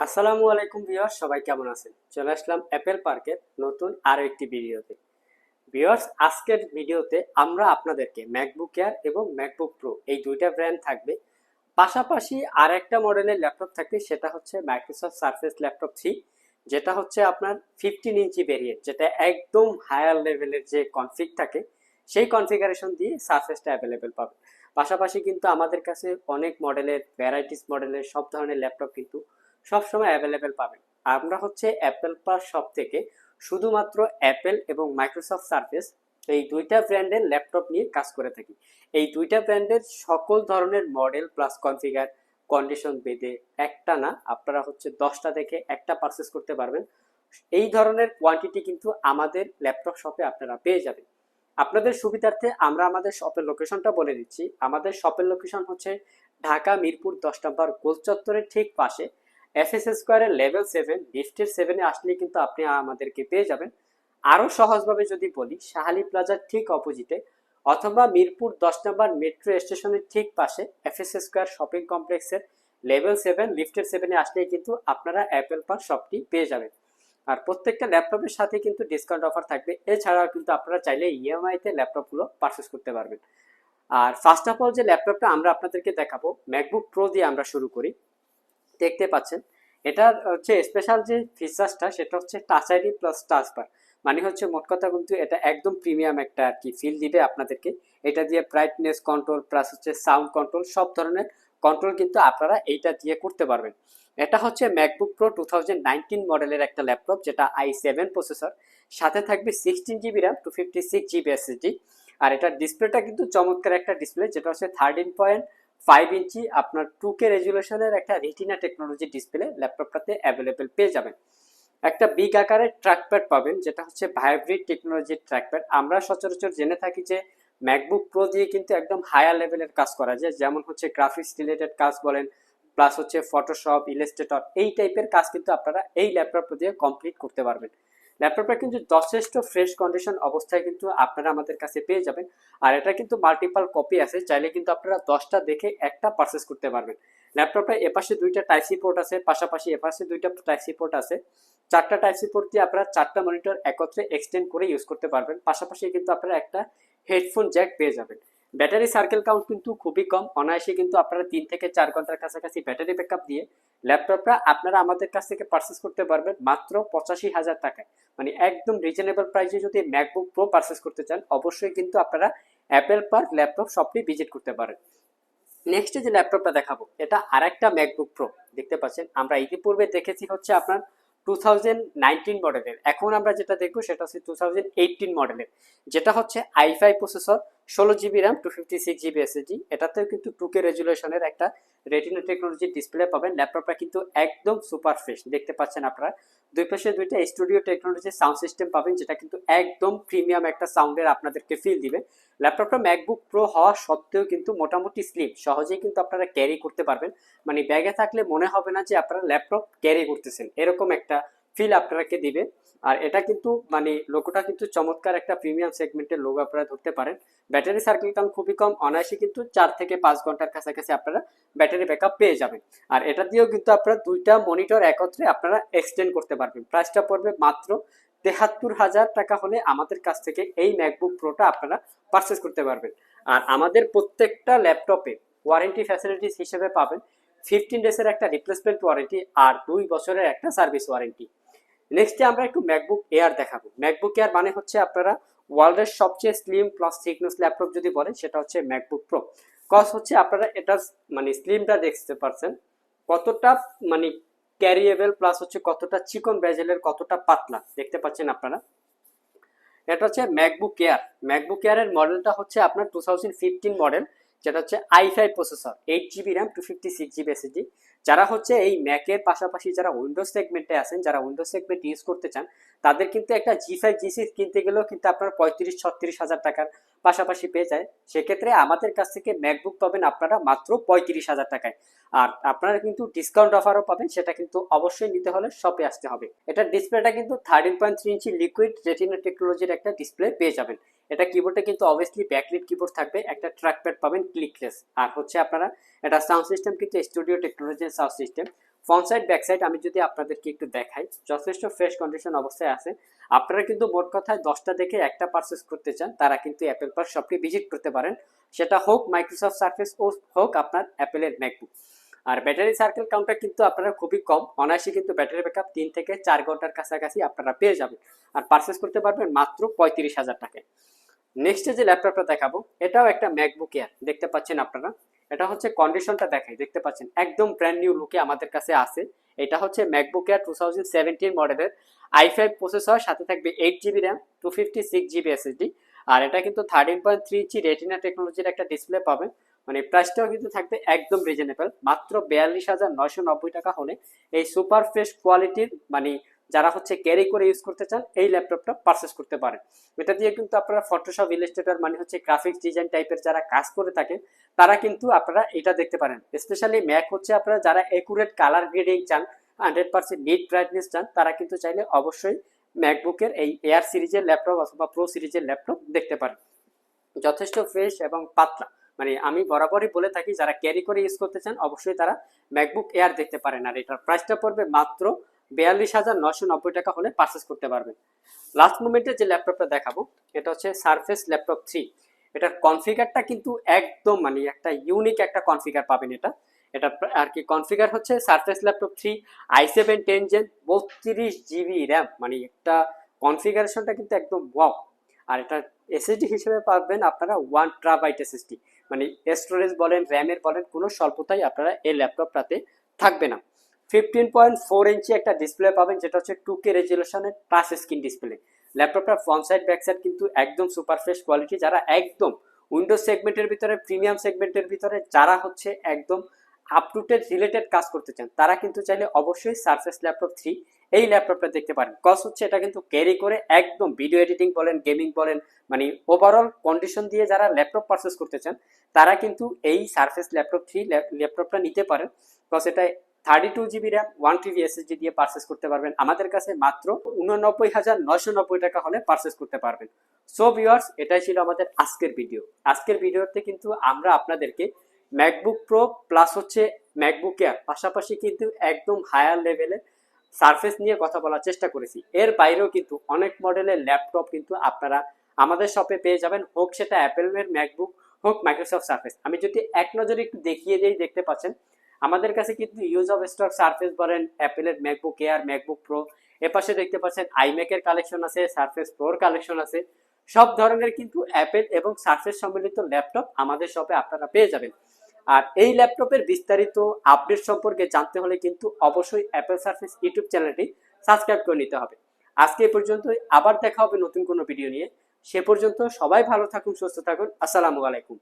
আসসালামু আলাইকুম ভিউয়ার্স, সবাই কেমন আছেন? চলে আসলাম অ্যাপেল পার্কের নতুন আরও একটি ভিডিওতে। ভিউয়ার্স, আজকের ভিডিওতে আমরা আপনাদেরকে ম্যাকবুক এয়ার এবং ম্যাকবুক প্রো এই দুইটা ব্র্যান্ড থাকবে। পাশাপাশি আর একটা মডেলের ল্যাপটপ থাকবে, সেটা হচ্ছে মাইক্রোসফট সার্ফেস ল্যাপটপ থ্রি যেটা হচ্ছে আপনার ফিফটিন ইঞ্চি ভেরিয়েন্ট যেটা একদম হায়ার লেভেলের যে কনফিগ থাকে, সেই কনফিগারেশন দিয়ে সার্ফেসটা অ্যাভেলেবেল পাবে পাশাপাশি কিন্তু আমাদের কাছে অনেক মডেলের ভ্যারাইটিস মডেলের সব ধরনের ল্যাপটপ কিন্তু সবসময় অ্যাভেলেবেল পাবেন। আমরা হচ্ছে অ্যাপেল প্লাস শপ থেকে শুধুমাত্র অ্যাপেল এবং মাইক্রোসফট সার্ফেস এই দুইটা ব্র্যান্ডের ল্যাপটপ নিয়ে কাজ করে থাকি। এই দুইটা ব্র্যান্ডের সকল ধরনের মডেল প্লাস কনফিগার কন্ডিশন বেঁধে একটা না, আপনারা হচ্ছে দশটা দেখে একটা পারচেস করতে পারবেন। এই ধরনের কোয়ান্টিটি কিন্তু আমাদের ল্যাপটপ শপে আপনারা পেয়ে যাবেন। আপনাদের সুবিধার্থে আমরা আমাদের শপের লোকেশনটা বলে দিচ্ছি। আমাদের শপের লোকেশন হচ্ছে ঢাকা, মিরপুর, দশ নম্বর গোল চত্বরের ঠিক পাশে। এফ এস স্কোয়ারের লেভেল সেভেন লিফটের সেভেনে আসলে কিন্তু আপনি আমাদেরকে পেয়ে যাবেন। আরও সহজভাবে যদি বলি, শাহালি প্লাজার ঠিক অপোজিটে অথবা মিরপুর দশ নম্বর মেট্রো স্টেশনের ঠিক পাশে এফ এস স্কোয়ার শপিং কমপ্লেক্সের লেভেল সেভেন লিফটের সেভেনে আসলেই কিন্তু আপনারা অ্যাপেল পার শপটি পেয়ে যাবেন। আর প্রত্যেকটা ল্যাপটপের সাথে কিন্তু ডিসকাউন্ট অফার থাকবে। এছাড়াও কিন্তু আপনারা চাইলে ইএমআইতে ল্যাপটপগুলো পারচেস করতে পারবেন। আর ফার্স্ট অফ অল যে ল্যাপটপটা আমরা আপনাদেরকে দেখাবো ম্যাকবুক প্রো দিয়ে আমরা শুরু করি। দেখতে পাচ্ছেন। এটার হচ্ছে স্পেশাল যে ফিচার্সটা সেটা হচ্ছে touch ID plus touch bar মানে হচ্ছে মোট কথা কিন্তু এটা একদম প্রিমিয়াম একটা আর কি ফিল দিবে আপনাদেরকে। এটা দিয়ে ব্রাইটনেস কন্ট্রোল প্লাস হচ্ছে সাউন্ড কন্ট্রোল সব ধরনের কন্ট্রোল কিন্তু আপনারা এইটা দিয়ে করতে পারবেন। এটা হচ্ছে MacBook Pro two thousand nineteen মডেলের একটা ল্যাপটপ যেটা আই সেভেন প্রসেসর সাথে থাকবে sixteen GB RAM two fifty six GB SSD আর এটার ডিসপ্লেটা কিন্তু চমৎকার একটা ডিসপ্লে যেটা হচ্ছে থার্টিন পয়েন্ট ফাইভ ইঞ্চি আপনার টু কে রেজুলেশনের একটা রেটিনা টেকনোলজি ডিসপ্লে ল্যাপটপটাতে অ্যাভেলেবেল পেয়ে যাবেন। একটা বিগ আকারের ট্র্যাকপ্যাড পাবেন, যেটা হচ্ছে ভাইব্রিড টেকনোলজির ট্র্যাকপ্যাড আমরা সচরাচর জেনে থাকি যে ম্যাকবুক প্রো দিয়ে কিন্তু একদম হায়ার লেভেলের কাজ করা যায়, যেমন হচ্ছে গ্রাফিক্স রিলেটেড কাজ বলেন প্লাস হচ্ছে ফটোশপ ইলাস্ট্রেটর এই টাইপের কাজ কিন্তু আপনারা এই ল্যাপটপ দিয়ে কমপ্লিট করতে পারবেন। ল্যাপটপটা কিন্তু যথেষ্ট ফ্রেশ কন্ডিশন অবস্থায় কিন্তু আপনারা আমাদের কাছে পেয়ে যাবেন। আর এটা কিন্তু মাল্টিপাল কপি আছে, চাইলে কিন্তু আপনারা দশটা দেখে একটা পারচেস করতে পারবেন। ল্যাপটপটা এপাশে দুইটা টাইপ সি পোর্ট আছে, পাশাপাশি এপাশে দুইটা টাইপ সি পোর্ট আছে। চারটা টাইপ সি পোর্ট দিয়ে আপনারা চারটা মনিটর একত্রে এক্সটেন্ড করে ইউজ করতে পারবেন। পাশাপাশি কিন্তু আপনারা একটা হেডফোন জ্যাক পেয়ে যাবেন। ব্যাটারি সার্কেল কাউন্ট কিন্তু খুবই কম। অনায়াসে কিন্তু আপনারা তিন থেকে চার ঘণ্টার কাছাকাছি ব্যাটারি ব্যাকআপ দিয়ে ল্যাপটপটা আপনারা আমাদের কাছ থেকে পারচেস করতে পারবেন মাত্র পঁচাশি হাজার টাকায়। মানে একদম রিজনেবল প্রাইসে যদি ম্যাকবুক প্রো পারচেস করতে চান, অবশ্যই কিন্তু আপনারা অ্যাপেল পার ল্যাপটপ শপটি ভিজিট করতে পারেন। নেক্সট যে ল্যাপটপটা দেখাবো, এটা আরেকটা ম্যাকবুক প্রো দেখতে পাচ্ছেন? আমরা ইতিপূর্বে দেখেছি হচ্ছে আপনার টু থাউজেন্ড নাইনটিন মডেলের এখন আমরা যেটা দেখব সেটা হচ্ছে টু থাউজেন্ড এইটিন মডেলের যেটা হচ্ছে আই ফাইভ প্রসেসর ষোলো GB RAM two fifty six GB SSD এটাতেও কিন্তু টুকে রেজুলেশনের একটা রেটিনা টেকনোলজি ডিসপ্লে পাবেন। ল্যাপটপটা কিন্তু একদম সুপার ফ্রেশ দেখতে পাচ্ছেন আপনারা। দুই পাশে দুইটা স্টুডিও টেকনোলজি সাউন্ড সিস্টেম পাবেন, যেটা কিন্তু একদম প্রিমিয়াম একটা সাউন্ডের আপনাদেরকে ফিল দিবে। ল্যাপটপটা ম্যাকবুক প্রো হওয়া সত্ত্বেও কিন্তু মোটামুটি স্লিম সহজেই কিন্তু আপনারা ক্যারি করতে পারবেন। মানে ব্যাগে থাকলে মনে হবে না যে আপনারা ল্যাপটপ ক্যারি করতেছেন। এরকম একটা ফিল আপনারাকে দিবে। আর এটা কিন্তু মানে লোগোটা কিন্তু চমৎকার একটা প্রিমিয়াম সেগমেন্টের লোগো আপনারা ধরতে পারেন। ব্যাটারি সার্কেল কাউন্ট খুবই কম, অনায়াসে কিন্তু চার থেকে পাঁচ ঘণ্টার কাছাকাছি আপনারা ব্যাটারি ব্যাকআপ পেয়ে যাবেন। আর এটা দিয়েও কিন্তু আপনারা দুইটা মনিটর একত্রে আপনারা এক্সটেন্ড করতে পারবেন। প্রাইসটা পড়বে মাত্র তেহাত্তর হাজার টাকা হলে আমাদের কাছ থেকে এই ম্যাকবুক প্রোটা আপনারা পারচেস করতে পারবেন। আর আমাদের প্রত্যেকটা ল্যাপটপে ওয়ারেন্টি ফ্যাসিলিটিস হিসেবে পাবেন। ফিফটিন ডেজের একটা রিপ্লেসমেন্ট ওয়ারেন্টি আর দুই বছরের একটা সার্ভিস ওয়ারেন্টি নেক্সটে আমরা একটু ম্যাকবুক এয়ার দেখাবো। ম্যাকবুক এয়ার মানে হচ্ছে আপনারা ওয়ার্ল্ডের সবচেয়ে স্লিম প্লাস থিকনেস ল্যাপটপ যদি বলেন, সেটা হচ্ছে ম্যাকবুক প্রো কজ হচ্ছে আপনারা এটা মানে স্লিমটা দেখতে পারছেন, কতটা মানে ক্যারিয়েবল প্লাস হচ্ছে কতটা চিকন বেজেলের কতটা পাতলা, দেখতে পাচ্ছেন আপনারা? এটা হচ্ছে ম্যাকবুক এয়ার ম্যাকবুক এয়ারের মডেলটা হচ্ছে আপনার টু মডেল যেটা হচ্ছে i five processor eight GB RAM two fifty six GB SSD যারা হচ্ছে এই ম্যাকের পাশাপাশি যারা উইন্ডোজ সেগমেন্টে আছেন, যারা উইন্ডোজ সেগমেন্ট ইউজ করতে চান, তাদের কিন্তু একটা জি ফাইভ জি সিক্স কিনতে গেলেও কিন্তু আপনার পঁয়ত্রিশ, ছত্রিশ হাজার টাকার পাশাপাশি পেয়ে যায়। সেক্ষেত্রে আমাদের কাছ থেকে ম্যাকবুক পাবেন আপনারা মাত্র পঁয়ত্রিশ হাজার টাকায়। আর আপনারা কিন্তু ডিসকাউন্ট অফারও পাবেন, সেটা কিন্তু অবশ্যই নিতে হলে শপে আসতে হবে। এটা ডিসপ্লেটা কিন্তু thirteen point three inch liquid retina টেকনোলজির একটা ডিসপ্লে পেয়ে যাবেন। এটা কিবোর্ডে কিন্তু অবভিয়াসলি ব্যাকলিট কিবোর্ড থাকবে, একটা ট্র্যাকপ্যাড পাবেন ক্লিকলেস আর হচ্ছে আপনারা, এটা সাউন্ড সিস্টেম কিন্তু স্টুডিও টেকনোলজির sound system front side back side আমি যদি আপনাদেরকে একটু দেখাই, যথেষ্ট ফ্রেশ কন্ডিশন অবস্থায় আছে। আপনারা কিন্তু মোট কথায় দশটা দেখে একটা পারচেস করতে চান, তারা কিন্তু অ্যাপেল পার শপটি ভিজিট করতে পারেন। সেটা হোক মাইক্রোসফট সার্ফেস ও হোক আপনার অ্যাপেলের ম্যাকবুক আর ব্যাটারি সার্কেল কাউন্টার কিন্তু আপনারা খুবই কম, অনায়াসে কিন্তু ব্যাটারি ব্যাকআপ তিন থেকে চার ঘণ্টার কাছাকাছি আপনারা পেয়ে যাবেন। আর পারচেস করতে পারবেন মাত্র পঁয়ত্রিশ হাজার টাকায়। নেক্সটে যে ল্যাপটপটা দেখাবো, এটাও একটা ম্যাকবুক এয়ার দেখতে পাচ্ছেন আপনারা? এটা হচ্ছে কন্ডিশনটা দেখাই, দেখতে পাচ্ছেন? একদম ব্র্যান্ড নিউ লুকে আমাদের কাছে আছে। এটা হচ্ছে MacBook Air two thousand seventeen মডেলের আই ফাইভ প্রসেসর সাথে থাকবে eight GB RAM two fifty six GB SSD আর এটা কিন্তু thirteen point three inch retina টেকনোলজির একটা ডিসপ্লে পাবেন মানে প্রাইসটাও কিন্তু থাকবে একদম রিজনেবল মাত্র বিয়াল্লিশ হাজার নয়শো নব্বই টাকা হলে এই সুপার ফ্রেশ কোয়ালিটির মানে যারা হচ্ছে ক্যারি করে ইউজ করতে চান, এই ল্যাপটপটা পারচেস করতে পারেন। এটা দিয়ে কিন্তু আপনারা ফটোশপ ইলাস্ট্রেটর মানে হচ্ছে গ্রাফিক্স ডিজাইন টাইপের যারা কাজ করে থাকেন, তারা কিন্তু আপনারা এটা দেখতে পারেন। স্পেশালি ম্যাক হচ্ছে আপনারা যারা একুরেট কালার গ্রেডিং চান হান্ড্রেড পার্সেন্ট নিট ব্রাইটনেস চান, তারা কিন্তু চাইলে অবশ্যই ম্যাকবুকের এই এয়ার সিরিজের ল্যাপটপ অথবা প্রো সিরিজের ল্যাপটপ দেখতে পারেন। যথেষ্ট ফ্রেশ এবং পাতলা। মানে আমি বরাবরই বলে থাকি, যারা ক্যারি করে ইউজ করতে চান, অবশ্যই তারা ম্যাকবুক এয়ার দেখতে পারেন। আর এটার প্রাইসটা পড়বে মাত্র বিয়াল্লিশ হাজার নশো নব্বই টাকা হলে পারচেস করতে পারবেন। লাস্ট মোমেন্টে যে ল্যাপটপটা দেখাবো, এটা হচ্ছে সারফেস ল্যাপটপ থ্রি এটার কনফিগারটা কিন্তু একদম মানে একটা ইউনিক একটা কনফিগার পাবেন এটা। এটা আর কি কনফিগার হচ্ছে Surface Laptop three i seven ten gen বত্রিশ জিবি র্যাম মানে একটা কনফিগারেশনটা কিন্তু একদম ওয়াও আর এটা এসএসডি হিসেবে পাবেন আপনারা ওয়ান ট্রাবাইট এসএসডি মানে স্টোরেজ বলেন র্যামের বলেন, কোনো স্বল্পতাই আপনারা এই ল্যাপটপটাতে থাকবে না। ফিফটিন পয়েন্ট ফোর ইঞ্চি একটা ডিসপ্লে পাবেন, যেটা হচ্ছে টু কে রেজুলেশনের টাচ স্ক্রিন ডিসপ্লে ল্যাপটপটা ফ্রন্ট সাইড ব্যাক সাইড কিন্তু একদম সুপার ফ্রেশ কোয়ালিটি যারা একদম উইন্ডোজ সেগমেন্টের ভিতরে প্রিমিয়াম সেগমেন্টের ভিতরে, যারা হচ্ছে একদম আপ টু রিলেটেড কাজ করতে চান, তারা কিন্তু চাইলে অবশ্যই সারফেস ল্যাপটপ থ্রি এই ল্যাপটপটা দেখতে পারেন। কজ হচ্ছে এটা কিন্তু ক্যারি করে একদম ভিডিও এডিটিং বলেন গেমিং বলেন মানে ওভারঅল কন্ডিশন দিয়ে যারা ল্যাপটপ পারচেস করতে চান, তারা কিন্তু এই সারফেস ল্যাপটপ থ্রি ল্যাপটপটা নিতে পারেন। কজ এটা thirty two GB RAM one TB SSD দিয়ে পারচেস করতে পারবেন। আমাদের কাছে মাত্র উননব্বই হাজার নয়শো নব্বই টাকা হলে পারচেস করতে পারবেন। সো ভিউয়ার্স এটাই ছিল আমাদের আজকের ভিডিও আজকের ভিডিওতে কিন্তু আমরা আপনাদেরকে ম্যাকবুক প্রো প্লাস হচ্ছে ম্যাকবুক এয়ার পাশাপাশি কিন্তু একদম হায়ার লেভেলের সারফেস নিয়ে কথা বলার চেষ্টা করেছি। এর বাইরেও কিন্তু অনেক মডেলের ল্যাপটপ কিন্তু আপনারা আমাদের শপে পেয়ে যাবেন। হোক সেটা অ্যাপেলের ম্যাকবুক হোক মাইক্রোসফট সার্ফেস আমি যদি এক নজরে একটু দেখিয়ে দিই, দেখতে পাচ্ছেন আমাদের কাছে কিন্তু ইউজ অফ স্টক সার্ফেস বলেন অ্যাপেলের ম্যাকবুক এয়ার ম্যাকবুক প্রো এপাশে দেখতে পাচ্ছেন আইম্যাকের কালেকশন আছে সার্ফেস প্রোর কালেকশন আছে। সব ধরনের কিন্তু অ্যাপেল এবং সার্ফেস সম্মিলিত ল্যাপটপ আমাদের শপে আপনারা পেয়ে যাবেন। আর এই ল্যাপটপের বিস্তারিত আপডেট সম্পর্কে জানতে হলে কিন্তু অবশ্যই অ্যাপেল সার্ফেস ইউটিউব চ্যানেলটি সাবস্ক্রাইব করে নিতে হবে। আজকে এ পর্যন্তই, আবার দেখা হবে নতুন কোনো ভিডিও নিয়ে। সে পর্যন্ত সবাই ভালো থাকুন, সুস্থ থাকুন। আসসালামু আলাইকুম।